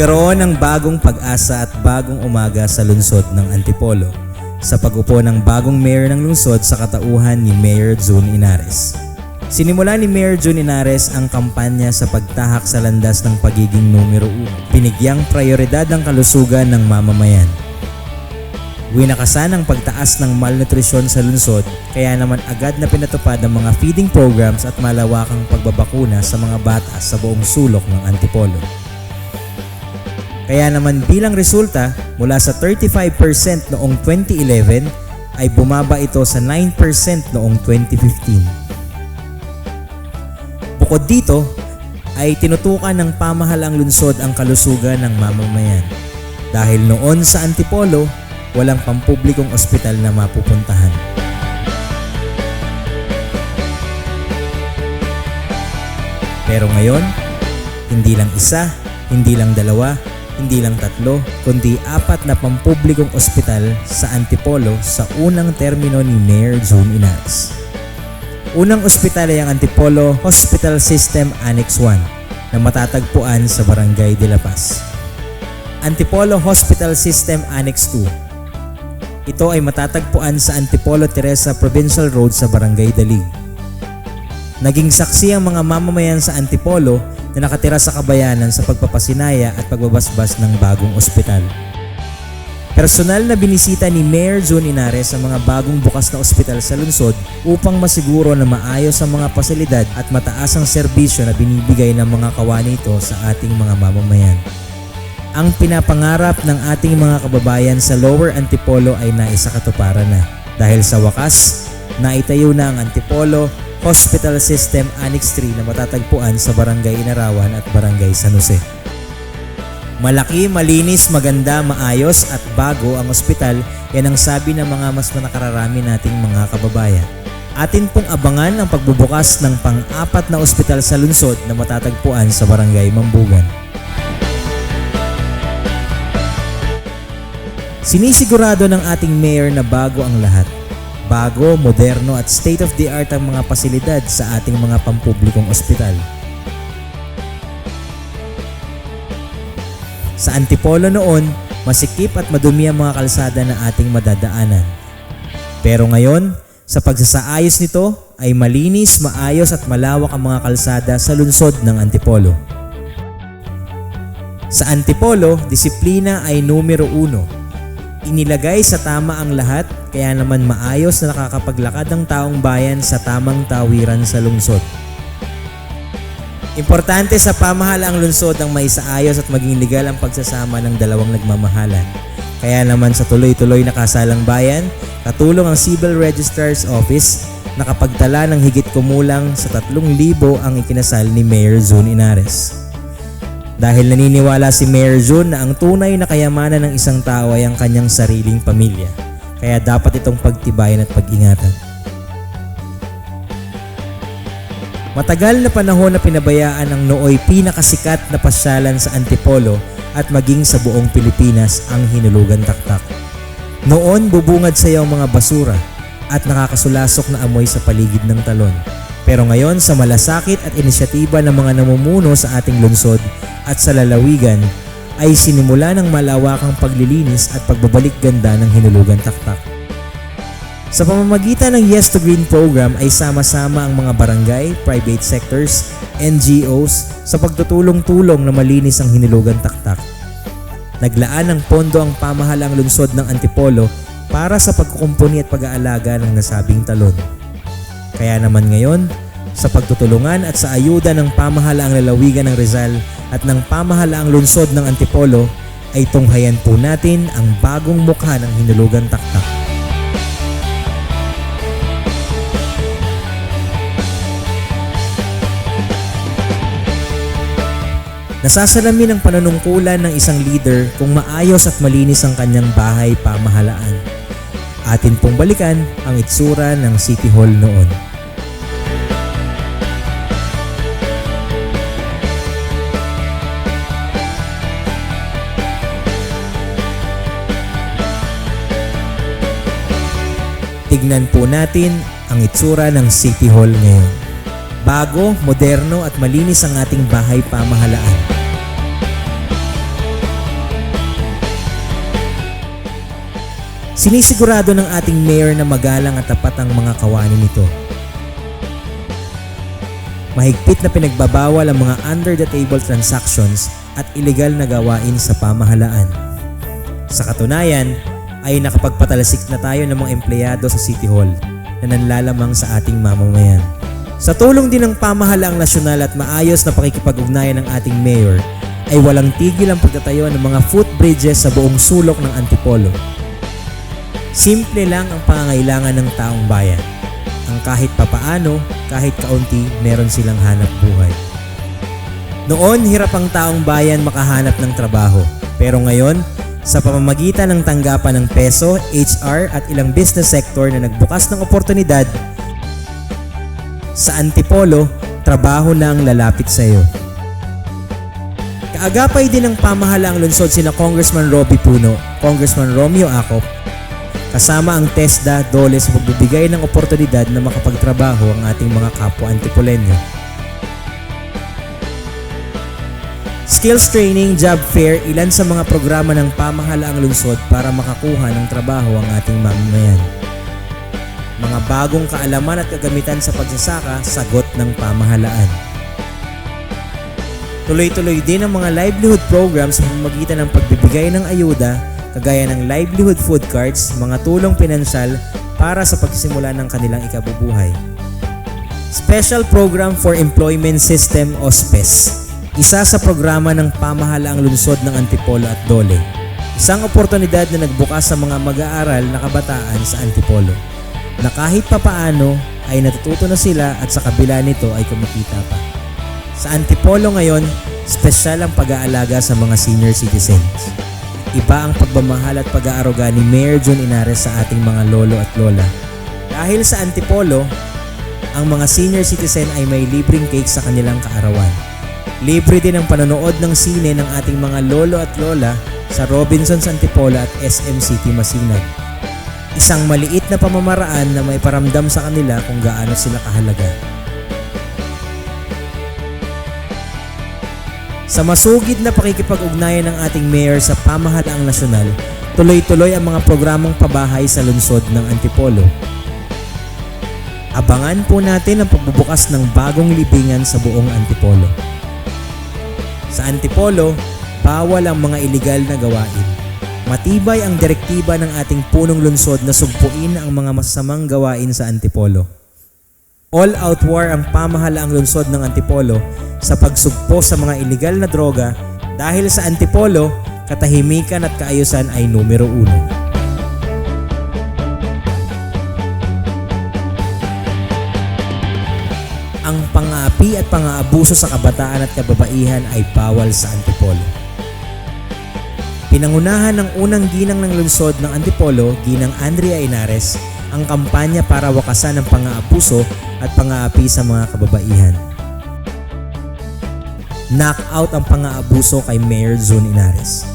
Nagkaroon ng bagong pag-asa at bagong umaga sa lungsod ng Antipolo sa pagupo ng bagong mayor ng lungsod sa katauhan ni Mayor June Inares. Sinimula ni Mayor June Inares ang kampanya sa pagtahak sa landas ng pagiging numero uno. Binigyang prioridad ang kalusugan ng mamamayan. Winakasan ang pagtaas ng malnutrisyon sa lungsod kaya naman agad na pinatupad ang mga feeding programs at malawakang pagbabakuna sa mga bata sa buong sulok ng Antipolo. Kaya naman bilang resulta, mula sa 35% noong 2011 ay bumaba ito sa 9% noong 2015. Bukod dito, ay tinutukan ng pamahalang lungsod ang kalusugan ng mamamayan. Dahil noon sa Antipolo, walang pampublikong ospital na mapupuntahan. Pero ngayon, hindi lang isa, hindi lang dalawa, hindi lang tatlo, kundi apat na pampublikong ospital sa Antipolo sa unang termino ni Mayor June Inares. Unang ospital ay ang Antipolo Hospital System Annex 1 na matatagpuan sa Barangay de la Paz. Antipolo Hospital System Annex 2 Ito ay matatagpuan sa Antipolo Teresa Provincial Road sa Barangay Dalig. Naging saksi ang mga mamamayan sa Antipolo na nakatira sa kabayanan sa pagpapasinaya at pagbabasbas ng bagong ospital. Personal na binisita ni Mayor June Inares ang mga bagong bukas na ospital sa lungsod upang masiguro na maayos ang mga pasilidad at mataas ang serbisyo na binibigay ng mga kawani ito sa ating mga mamamayan. Ang pinapangarap ng ating mga kababayan sa Lower Antipolo ay naisakatuparan na dahil sa wakas, naitayo na ang Antipolo Hospital System Annex 3 na matatagpuan sa Barangay Inarawan at Barangay San Jose. Malaki, malinis, maganda, maayos at bago ang ospital, yan ang sabi ng mga mas nakararami nating mga kababayan. Atin pong abangan ang pagbubukas ng pang-apat na ospital sa lungsod na matatagpuan sa Barangay Mambugan. Sinisigurado ng ating mayor na bago ang lahat. Bago, moderno at state-of-the-art ang mga pasilidad sa ating mga pampublikong ospital. Sa Antipolo noon, masikip at madumi ang mga kalsada na ating madadaanan. Pero ngayon, sa pagsasaayos nito ay malinis, maayos at malawak ang mga kalsada sa lungsod ng Antipolo. Sa Antipolo, disiplina ay numero uno. Inilagay sa tama ang lahat kaya naman maayos na nakakapaglakad ang taong bayan sa tamang tawiran sa lungsod. Importante sa pamahalaang lungsod ang maisaayos at maging legal ang pagsasama ng dalawang nagmamahalan. Kaya naman sa tuloy-tuloy na kasalang bayan, katulong ang Civil Registrar's Office nakapagtala ng higit kumulang sa 3,000 ang ikinasal ni Mayor June Inares. Dahil naniniwala si Mayor June na ang tunay na kayamanan ng isang tao ay ang kanyang sariling pamilya. Kaya dapat itong pagtibayan at pag-ingatan. Matagal na panahon na pinabayaan ang nooy pinakasikat na pasyalan sa Antipolo at maging sa buong Pilipinas ang hinulugan taktak. Noon bubungad sa iyo ang mga basura at nakakasulasok na amoy sa paligid ng talon. Pero ngayon sa malasakit at inisyatiba ng mga namumuno sa ating lungsod at sa lalawigan ay sinimula ng malawakang paglilinis at pagbabalik ganda ng hinulugan taktak. Sa pamamagitan ng Yes to Green program ay sama-sama ang mga barangay, private sectors, NGOs sa pagtutulong-tulong na malinis ang hinulugan taktak. Naglaan ng pondo ang pamahalang lungsod ng Antipolo para sa pagkukumpuni at pag-aalaga ng nasabing talon. Kaya naman ngayon, sa pagtutulungan at sa ayuda ng pamahalaang lalawigan ng Rizal at ng pamahalaang lungsod ng Antipolo, ay tunghayan po natin ang bagong mukha ng hinulugan taktak. Nasasalamin ang panunungkulan ng isang leader kung maayos at malinis ang kanyang bahay pamahalaan. Atin pong balikan ang itsura ng City Hall noon. tignan po natin ang itsura ng City Hall ngayon. Bago, moderno at malinis ang ating bahay pamahalaan. Sinisigurado ng ating mayor na magalang at tapat ang mga kawani nito. Mahigpit na pinagbabawal ang mga under-the-table transactions at ilegal na gawain sa pamahalaan. Sa katunayan, ay nakapagpatalasik na tayo ng mga empleyado sa City Hall na nanlalamang sa ating mamamayan. Sa tulong din ng pamahalaang nasyonal at maayos na pakikipag-ugnayan ng ating mayor, ay walang tigil ang pagtatayo ng mga footbridges sa buong sulok ng Antipolo. Simple lang ang pangangailangan ng taong bayan. Ang kahit papaano, kahit kaunti, meron silang hanap buhay. Noon, hirap ang taong bayan makahanap ng trabaho. Pero ngayon, sa pamamagitan ng tanggapan ng peso, HR at ilang business sector na nagbukas ng oportunidad, sa Antipolo, trabaho na ang lalapit sa iyo. Kaagapay din ng pamahalaang lungsod sina Congressman Roby Puno, Congressman Romeo Acop, kasama ang TESDA dole sa pagbibigay ng oportunidad na makapagtrabaho ang ating mga kapwa Antipolenyo. Skills training, job fair, ilan sa mga programa ng pamahalaang lungsod para makakuha ng trabaho ang ating mamamayan. Mga bagong kaalaman at kagamitan sa pagsasaka, sagot ng pamahalaan. Tuloy-tuloy din ang mga livelihood programs sa pamamagitan ng pagbibigay ng ayuda, kagaya ng livelihood food cards, mga tulong pinansyal para sa pagsisimula ng kanilang ikabubuhay. Special Program for Employment System o SPES. Isa sa programa ng pamahalaang lungsod ng Antipolo at Dole. Isang oportunidad na nagbukas sa mga mag-aaral na kabataan sa Antipolo. Na kahit papaano ay natututo na sila at sa kabila nito ay kumikita pa. Sa Antipolo ngayon, espesyal ang pag-aalaga sa mga senior citizens. Iba ang pagmamahal at pag-aaruga ni Mayor John Inares sa ating mga lolo at lola. Dahil sa Antipolo, ang mga senior citizen ay may libreng cake sa kanilang kaarawan. Libre din ang panonood ng sine ng ating mga lolo at lola sa Robinson's Antipolo at SM City Masinag. Isang maliit na pamamaraan na may paramdam sa kanila kung gaano sila kahalaga. Sa masugid na pakikipag-ugnayan ng ating mayor sa pamahalaang nasyonal, tuloy-tuloy ang mga programang pabahay sa lungsod ng Antipolo. Abangan po natin ang pagbubukas ng bagong libingan sa buong Antipolo. Sa Antipolo, bawal ang mga iligal na gawain. Matibay ang direktiba ng ating punong lungsod na sugpuin ang mga masamang gawain sa Antipolo. All-out war ang pamahalaang lungsod ng Antipolo sa pagsugpo sa mga iligal na droga dahil sa Antipolo, katahimikan at kaayusan ay numero uno. Pangapi at pang-aabuso sa kabataan at kababaihan ay bawal sa Antipolo. Pinangunahan ng unang ginang ng lungsod ng Antipolo, Ginang Andrea Inares, ang kampanya para wakasan ang pang-aabuso at pang-aapi sa mga kababaihan. Knockout ang pang-aabuso kay Mayor June Inares.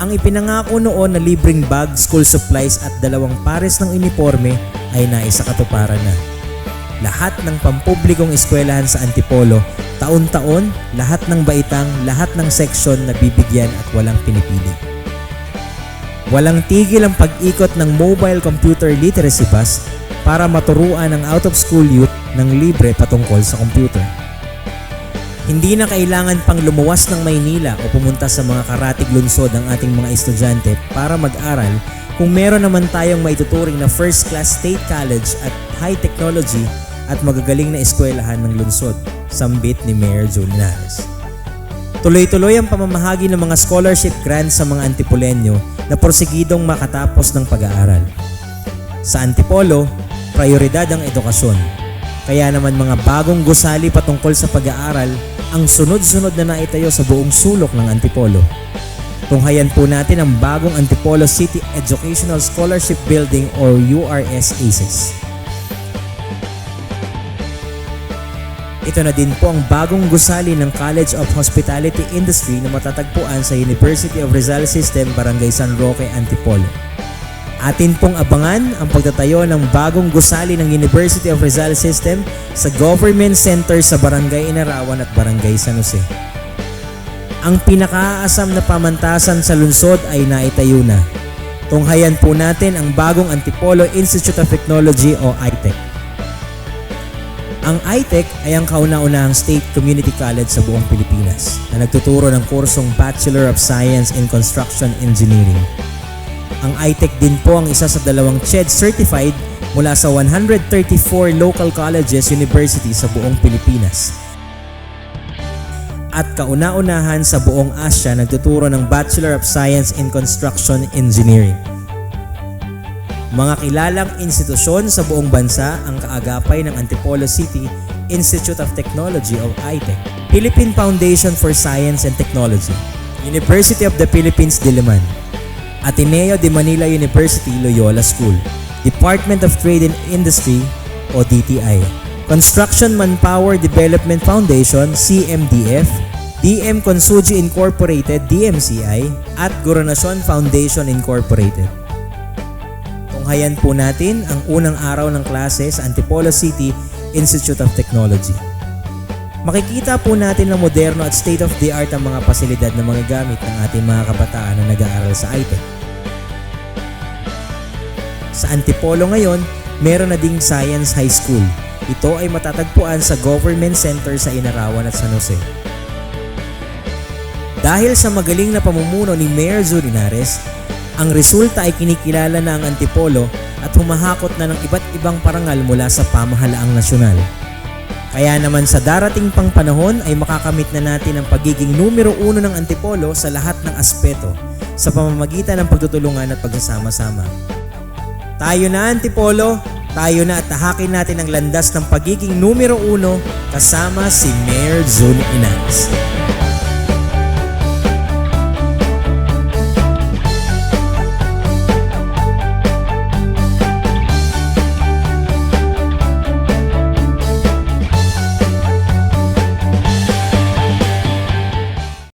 Ang ipinangako noon na libreng bag, school supplies at dalawang pares ng uniforme ay naisakatuparan na. Lahat ng pampublikong eskwelahan sa Antipolo, taon-taon, lahat ng baitang, lahat ng seksyon na bibigyan at walang pinipili. Walang tigil ang pag-ikot ng mobile computer literacy bus para maturuan ang out-of-school youth ng libre patungkol sa computer. Hindi na kailangan pang lumuwas ng Maynila o pumunta sa mga karatig lungsod ang ating mga estudyante para mag-aral kung meron naman tayong maituturing na first class state college at high technology at magagaling na eskwelahan ng lungsod, sambit ni Mayor June Linares. Tuloy-tuloy ang pamamahagi ng mga scholarship grants sa mga Antipolenyo na porsigidong makatapos ng pag-aaral. Sa Antipolo, prioridad ang edukasyon. Kaya naman mga bagong gusali patungkol sa pag-aaral ang sunod-sunod na naitayo sa buong sulok ng Antipolo. Tunghayan po natin ang bagong Antipolo City Educational Scholarship Building or URS ACES. Ito na din po ang bagong gusali ng College of Hospitality Industry na matatagpuan sa University of Rizal System, Barangay San Roque, Antipolo. Atin pong abangan ang pagtatayo ng bagong gusali ng University of Rizal System sa Government Center sa Barangay Inarawan at Barangay San Jose. Ang pinakaasam na pamantasan sa lungsod ay naitayo na Tunghayan po natin ang bagong Antipolo Institute of Technology o ITEC. Ang ITEC ay ang kauna-unahang state community college sa buong Pilipinas na nagtuturo ng kursong Bachelor of Science in Construction Engineering. Ang ITEC din po ang isa sa dalawang CHED certified mula sa 134 local colleges, universities sa buong Pilipinas. At kauna-unahan sa buong Asia nagtuturo ng Bachelor of Science in Construction Engineering. Mga kilalang institusyon sa buong bansa ang kaagapay ng Antipolo City Institute of Technology o ITEC, Philippine Foundation for Science and Technology, University of the Philippines Diliman, Ateneo de Manila University Loyola School, Department of Trade and Industry o DTI, Construction Manpower Development Foundation CMDF, DM Consuji Incorporated DMCI at Goronasyon Foundation Incorporated. Tunghayan po natin ang unang araw ng klase sa Antipolo City Institute of Technology. Makikita po natin na moderno at state-of-the-art ang mga pasilidad na mga gamit ng ating mga kabataan na nag-aaral sa ITEC. Sa Antipolo ngayon, meron na ding Science High School. Ito ay matatagpuan sa Government Center sa Inarawan at San Jose. Dahil sa magaling na pamumuno ni Mayor Zurinares, ang resulta ay kinikilala na ang Antipolo at humahakot na ng iba't ibang parangal mula sa pamahalaang nasyonal. Kaya naman sa darating pang panahon ay makakamit na natin ang pagiging numero uno ng Antipolo sa lahat ng aspeto sa pamamagitan ng pagtutulungan at pagsasama-sama. Tayo na Antipolo, tayo na at tahakin natin ang landas ng pagiging numero uno kasama si Mayor Zul Inaz.